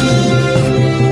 பொங்கல்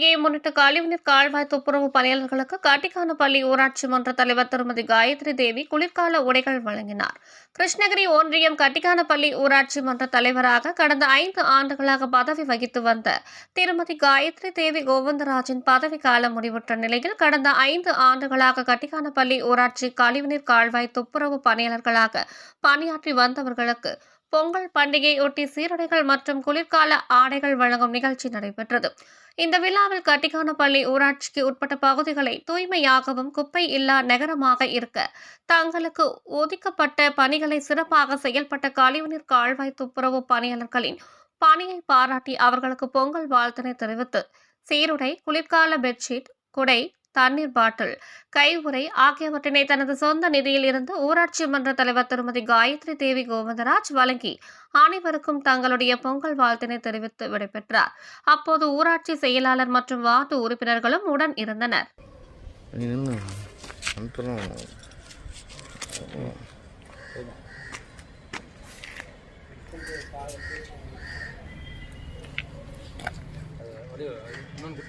பண்டிகையை முன்னிட்டு கழிவுநீர் கால்வாய் துப்புரவு பணியாளர்களுக்கு காட்டிக்கானப்பள்ளி ஊராட்சி மன்ற தலைவர் திருமதி காயத்ரி தேவி குளிர்கால உடைகள் வழங்கினார். கிருஷ்ணகிரி ஒன்றியம் கட்டிக்கானப்பள்ளி ஊராட்சி மன்ற தலைவராக கடந்த ஐந்து ஆண்டுகளாக பதவி வகித்து வந்த திருமதி காயத்ரி தேவி கோவிந்தராஜின் பதவி காலம் முடிவுற்ற நிலையில் கடந்த ஐந்து ஆண்டுகளாக கட்டிக்கானப்பள்ளி ஊராட்சி கழிவுநீர் கால்வாய் துப்புரவு பணியாளர்களாக பணியாற்றி வந்தவர்களுக்கு பொங்கல் பண்டிகையொட்டி சீருடைகள் மற்றும் குளிர்கால ஆடைகள் வழங்கும் நிகழ்ச்சி நடைபெற்றது. இந்த விழாவில் கட்டிக்கானப்பள்ளி ஊராட்சிக்கு உட்பட்ட பகுதிகளை தூய்மையாகவும் குப்பை இல்லா நகரமாக இருக்க தங்களுக்கு ஒதுக்கப்பட்ட பணிகளை சிறப்பாக செயல்பட்ட கழிவுநீர் கால்வாய் துப்புரவு பணியாளர்களின் பணியை பாராட்டி அவர்களுக்கு பொங்கல் வாழ்த்தினை தெரிவித்து சீருடை குளிர்கால பெட்ஷீட் குடை தண்ணீர் பாட்டில். கைவுறை ஆகியவற்றினை தனது சொந்த நிதியில் இருந்து ஊராட்சி மன்ற தலைவர் திருமதி காயத்ரி தேவி கோவிந்தராஜ் வழங்கி அனைவருக்கும் தங்களுடைய பொங்கல் வாழ்த்தினை தெரிவித்து விடைபெற்றார். அப்போது ஊராட்சி செயலாளர் மற்றும் வார்டு உறுப்பினர்களும் உடன் இருந்தனர். இன்னொன்று